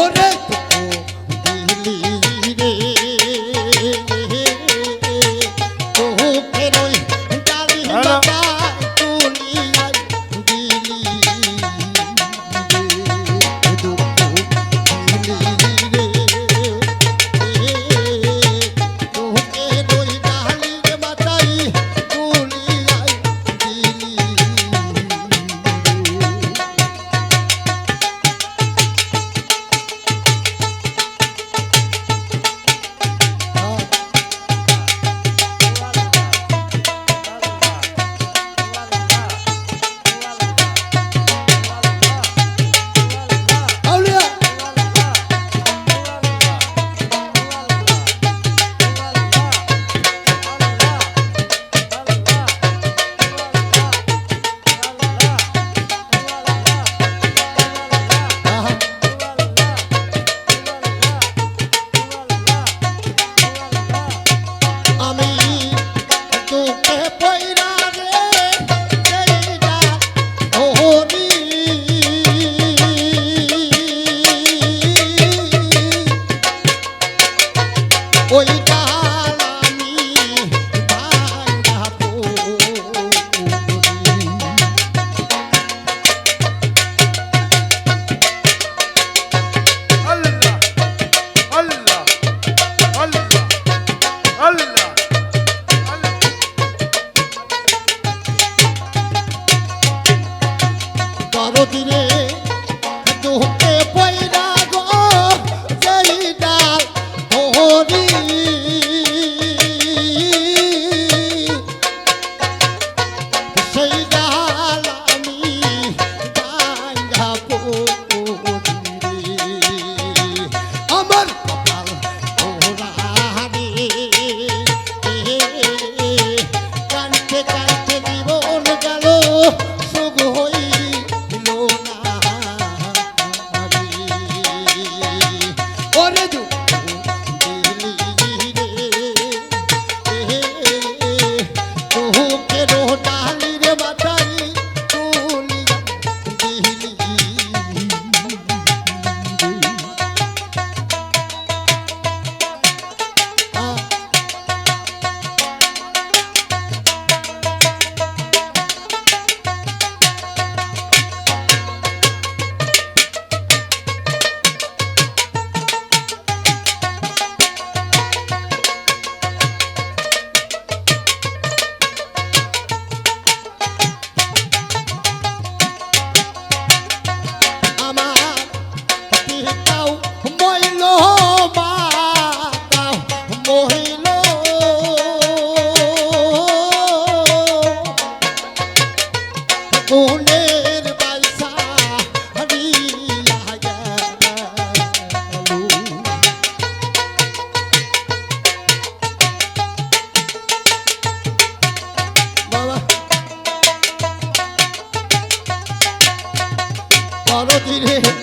ওরে বড়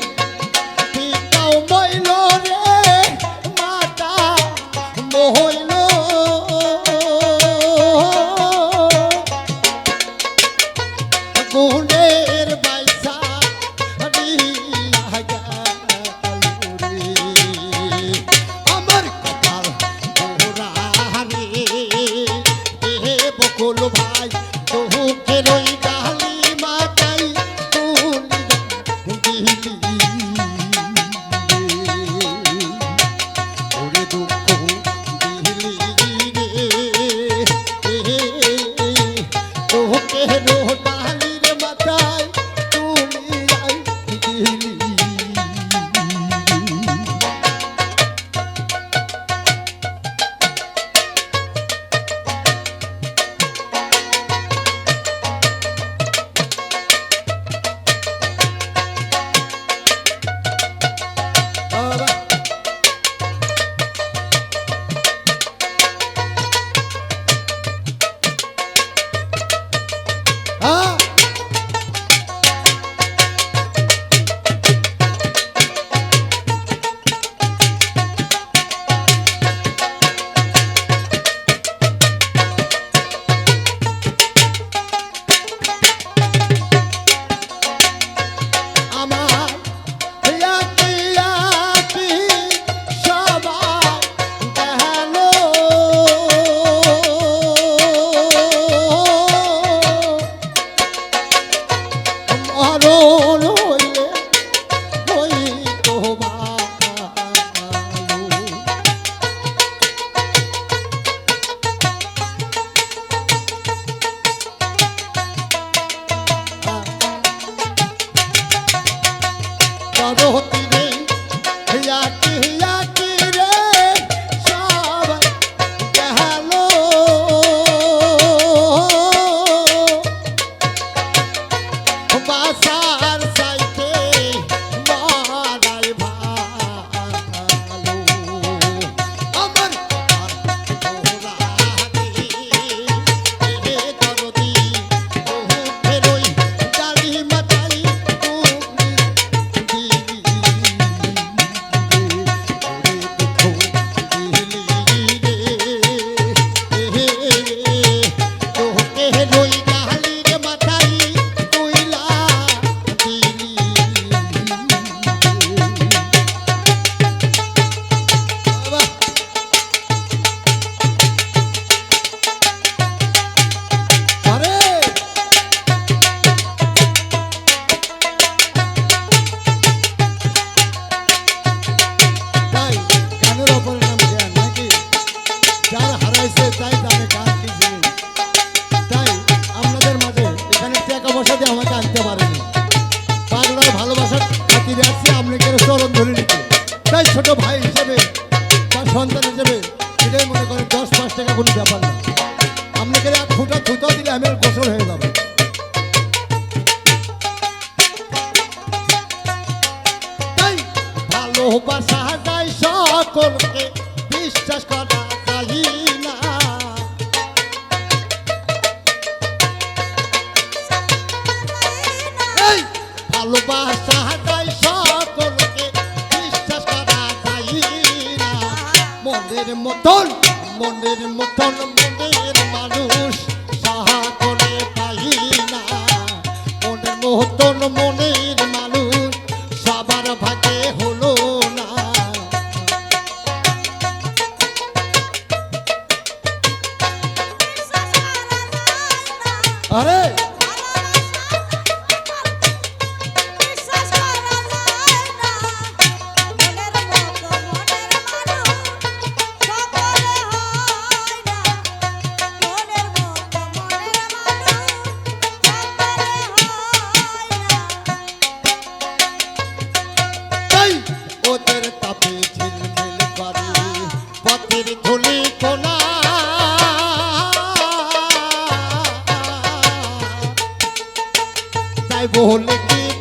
ধরে তাই ছোট ভাই হিসেবে তার সন্তান হিসেবে এটাই মনে করেন দশ পাঁচ টাকা কোনো ব্যাপার মতন মনের মতন মন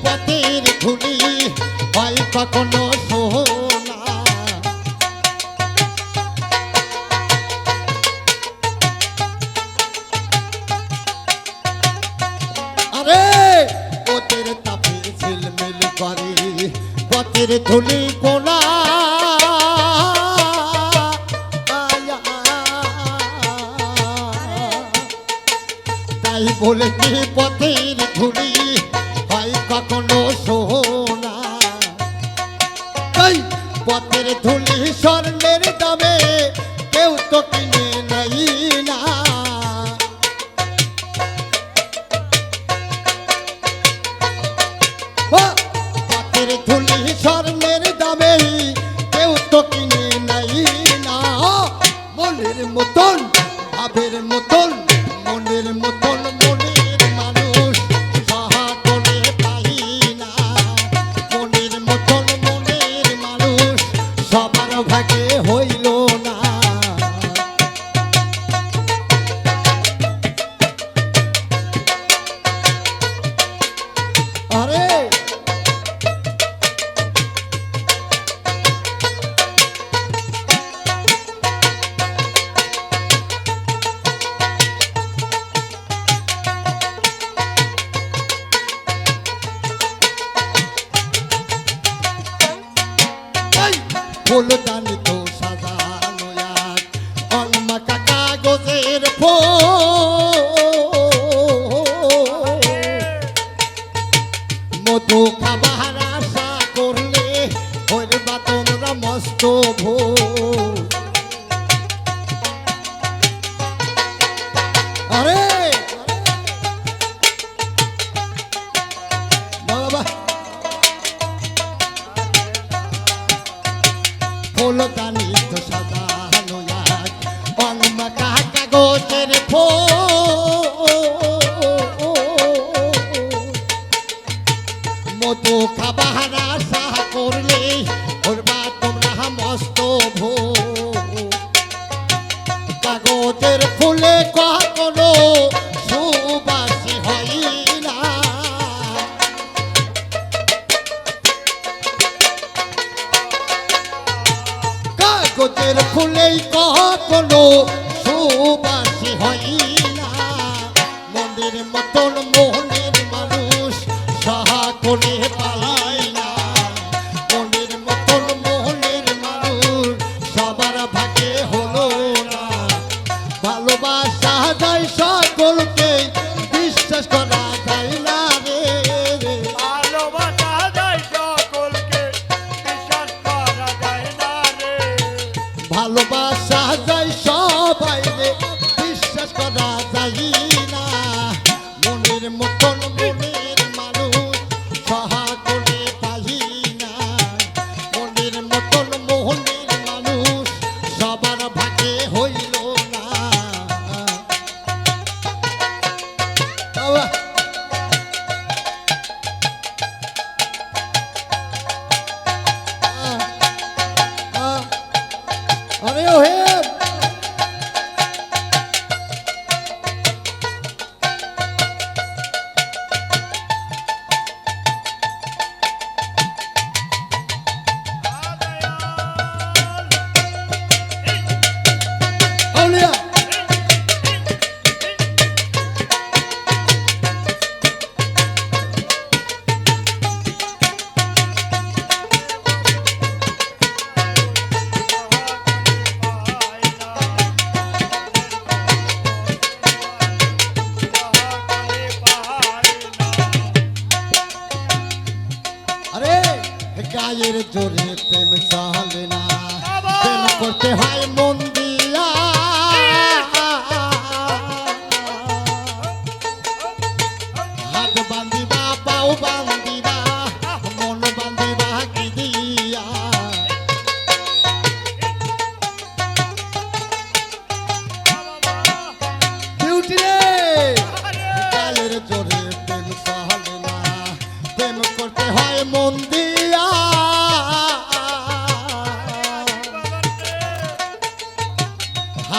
জাতির খুনি অল্প কোনো solo ভালোবাসা যায় সকলকে বিশ্বাস করা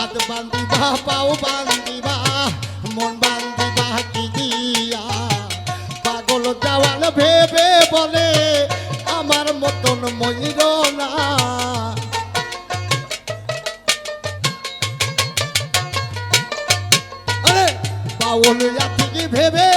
হাত বান্ধিবা, পাও বান্ধিবা, মন বান্ধিবা কি দিয়া? পাগল দেওয়াল ভেবে বলে, আমার মতন ময়ূর না। ভেবে